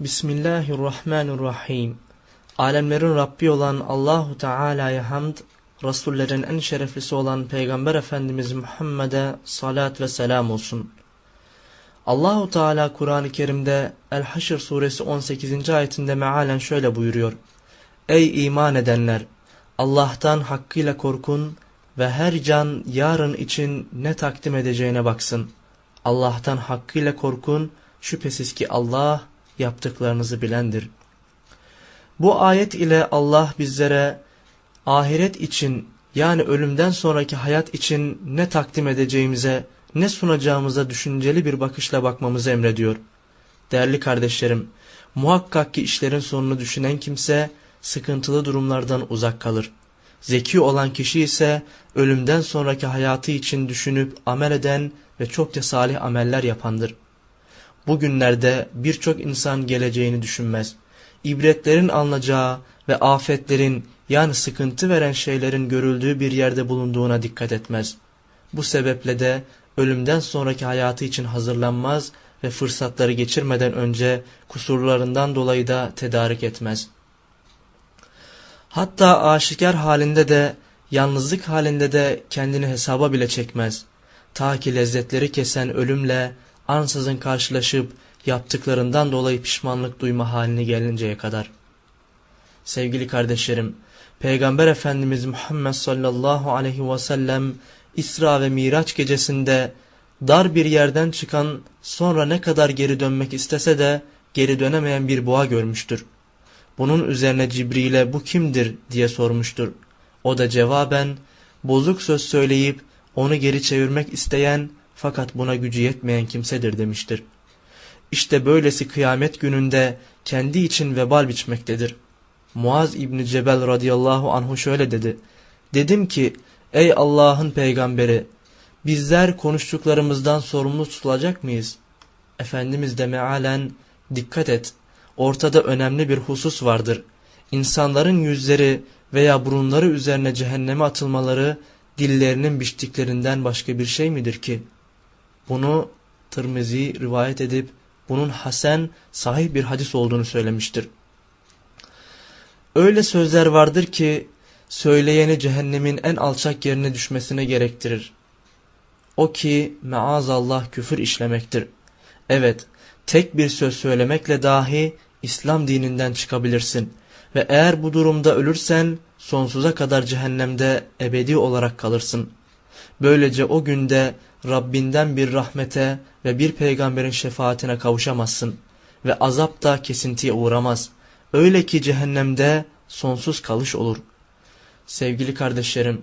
Bismillahirrahmanirrahim. Alemlerin Rabbi olan Allahu Teala'ya hamd, Resullerin en şereflisi olan Peygamber Efendimiz Muhammed'e salat ve selam olsun. Allahu Teala Kur'an-ı Kerim'de El-Haşr suresi 18. ayetinde mealen şöyle buyuruyor. Ey iman edenler! Allah'tan hakkıyla korkun ve her can yarın için ne takdim edeceğine baksın. Allah'tan hakkıyla korkun, şüphesiz ki Allah yaptıklarınızı bilendir. Bu ayet ile Allah bizlere ahiret için yani ölümden sonraki hayat için ne takdim edeceğimize, ne sunacağımıza düşünceli bir bakışla bakmamızı emrediyor. Değerli kardeşlerim, muhakkak ki işlerin sonunu düşünen kimse sıkıntılı durumlardan uzak kalır. Zeki olan kişi ise ölümden sonraki hayatı için düşünüp amel eden ve çokça salih ameller yapandır. Bugünlerde birçok insan geleceğini düşünmez. İbretlerin alınacağı ve afetlerin yani sıkıntı veren şeylerin görüldüğü bir yerde bulunduğuna dikkat etmez. Bu sebeple de ölümden sonraki hayatı için hazırlanmaz ve fırsatları geçirmeden önce kusurlarından dolayı da tedarik etmez. Hatta aşikar halinde de yalnızlık halinde de kendini hesaba bile çekmez. Ta ki lezzetleri kesen ölümle ansızın karşılaşıp yaptıklarından dolayı pişmanlık duyma haline gelinceye kadar. Sevgili kardeşlerim, Peygamber Efendimiz Muhammed sallallahu aleyhi ve sellem İsra ve Miraç gecesinde dar bir yerden çıkan sonra ne kadar geri dönmek istese de geri dönemeyen bir boğa görmüştür. Bunun üzerine Cibril'e bu kimdir diye sormuştur. O da cevaben bozuk söz söyleyip onu geri çevirmek isteyen fakat buna gücü yetmeyen kimsedir demiştir. İşte böylesi kıyamet gününde kendi için vebal biçmektedir. Muaz İbni Cebel radıyallahu anhu şöyle dedi. Dedim ki ey Allah'ın peygamberi bizler konuştuklarımızdan sorumlu tutulacak mıyız? Efendimiz de mealen dikkat et ortada önemli bir husus vardır. İnsanların yüzleri veya burunları üzerine cehenneme atılmaları dillerinin biçtiklerinden başka bir şey midir ki? Bunu Tirmizi rivayet edip bunun hasen sahih bir hadis olduğunu söylemiştir. Öyle sözler vardır ki söyleyeni cehennemin en alçak yerine düşmesine gerektirir. O ki maazallah küfür işlemektir. Evet, tek bir söz söylemekle dahi İslam dininden çıkabilirsin ve eğer bu durumda ölürsen sonsuza kadar cehennemde ebedi olarak kalırsın. Böylece o günde Rabbinden bir rahmete ve bir peygamberin şefaatine kavuşamazsın ve azap da kesintiye uğramaz. Öyle ki cehennemde sonsuz kalış olur. Sevgili kardeşlerim,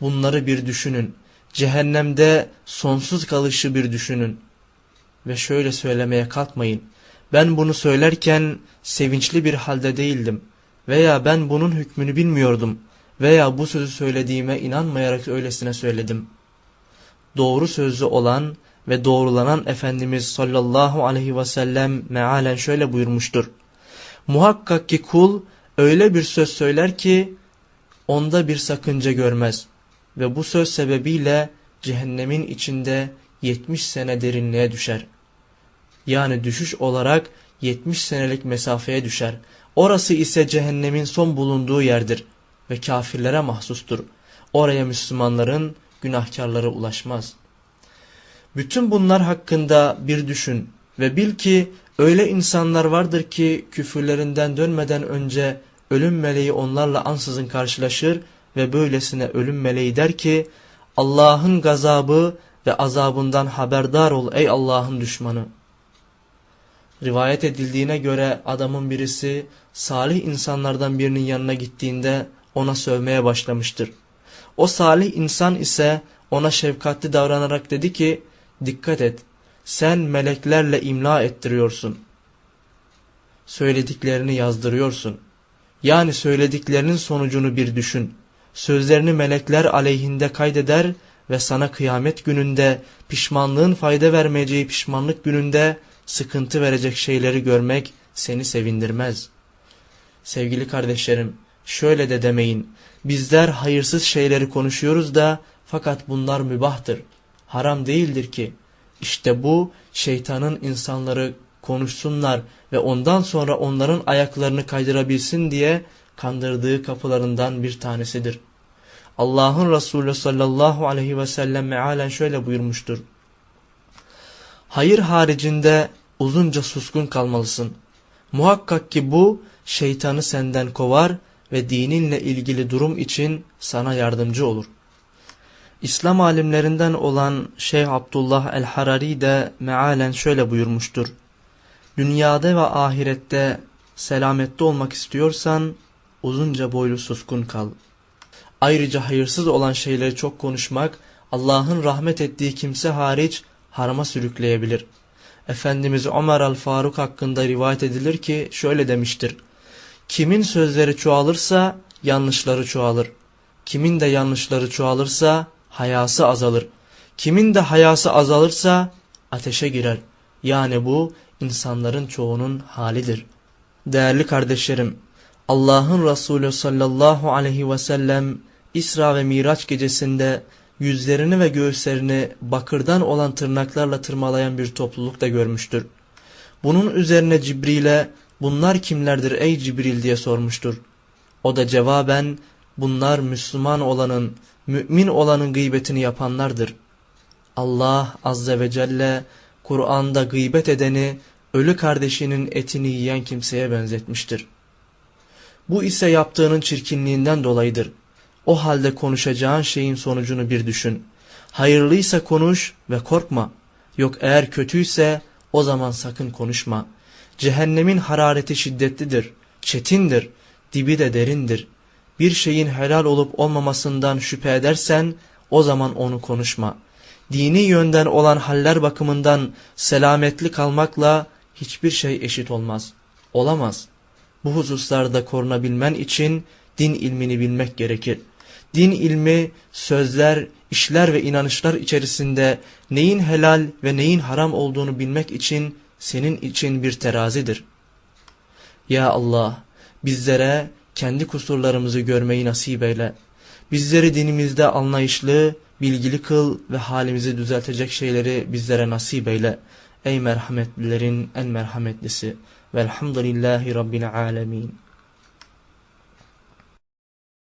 bunları bir düşünün. Cehennemde sonsuz kalışı bir düşünün. Ve şöyle söylemeye kalkmayın. Ben bunu söylerken sevinçli bir halde değildim veya ben bunun hükmünü bilmiyordum veya bu sözü söylediğime inanmayarak öylesine söyledim. Doğru sözlü olan ve doğrulanan Efendimiz sallallahu aleyhi ve sellem mealen şöyle buyurmuştur. Muhakkak ki kul öyle bir söz söyler ki onda bir sakınca görmez ve bu söz sebebiyle cehennemin içinde 70 sene derinliğe düşer. Yani düşüş olarak 70 senelik mesafeye düşer. Orası ise cehennemin son bulunduğu yerdir ve kafirlere mahsustur. Oraya Müslümanların günahkarları ulaşmaz. Bütün bunlar hakkında bir düşün ve bil ki öyle insanlar vardır ki küfürlerinden dönmeden önce ölüm meleği onlarla ansızın karşılaşır ve böylesine ölüm meleği der ki Allah'ın gazabı ve azabından haberdar ol ey Allah'ın düşmanı. Rivayet edildiğine göre adamın birisi salih insanlardan birinin yanına gittiğinde ona sövmeye başlamıştır. O salih insan ise ona şefkatli davranarak dedi ki dikkat et sen meleklerle imla ettiriyorsun. Söylediklerini yazdırıyorsun. Yani söylediklerinin sonucunu bir düşün. Sözlerini melekler aleyhinde kaydeder ve sana kıyamet gününde pişmanlığın fayda vermeyeceği pişmanlık gününde sıkıntı verecek şeyleri görmek seni sevindirmez. Sevgili kardeşlerim, şöyle de demeyin. Bizler hayırsız şeyleri konuşuyoruz da fakat bunlar mübahtır. Haram değildir ki. İşte bu şeytanın insanları konuşsunlar ve ondan sonra onların ayaklarını kaydırabilsin diye kandırdığı kapılarından bir tanesidir. Allah'ın Resulü sallallahu aleyhi ve sellem mealen şöyle buyurmuştur. Hayır haricinde uzunca suskun kalmalısın. Muhakkak ki bu şeytanı senden kovar ve dininle ilgili durum için sana yardımcı olur. İslam alimlerinden olan Şeyh Abdullah el-Harari de mealen şöyle buyurmuştur. Dünyada ve ahirette selamette olmak istiyorsan uzunca boylu suskun kal. Ayrıca hayırsız olan şeyleri çok konuşmak Allah'ın rahmet ettiği kimse hariç harama sürükleyebilir. Efendimiz Ömer el-Faruk hakkında rivayet edilir ki şöyle demiştir. Kimin sözleri çoğalırsa yanlışları çoğalır. Kimin de yanlışları çoğalırsa hayası azalır. Kimin de hayası azalırsa ateşe girer. Yani bu insanların çoğunun halidir. Değerli kardeşlerim, Allah'ın Resulü sallallahu aleyhi ve sellem İsra ve Miraç gecesinde yüzlerini ve göğüslerini bakırdan olan tırnaklarla tırmalayan bir topluluk da görmüştür. Bunun üzerine Cibril'e bunlar kimlerdir ey Cibril diye sormuştur. O da cevaben bunlar Müslüman olanın, mümin olanın gıybetini yapanlardır. Allah azze ve celle Kur'an'da gıybet edeni ölü kardeşinin etini yiyen kimseye benzetmiştir. Bu ise yaptığının çirkinliğinden dolayıdır. O halde konuşacağın şeyin sonucunu bir düşün. Hayırlıysa konuş ve korkma. Yok eğer kötüyse o zaman sakın konuşma. Cehennemin harareti şiddetlidir, çetindir, dibi de derindir. Bir şeyin helal olup olmamasından şüphe edersen o zaman onu konuşma. Dini yönden olan haller bakımından selametli kalmakla hiçbir şey eşit olmaz. Olamaz. Bu hususlarda korunabilmen için din ilmini bilmek gerekir. Din ilmi sözler, işler ve inanışlar içerisinde neyin helal ve neyin haram olduğunu bilmek için senin için bir terazidir. Ya Allah bizlere kendi kusurlarımızı görmeyi nasip eyle. Bizleri dinimizde anlayışlı, bilgili kıl ve halimizi düzeltecek şeyleri bizlere nasip eyle. Ey merhametlilerin en merhametlisi. Velhamdülillahi Rabbil alemin.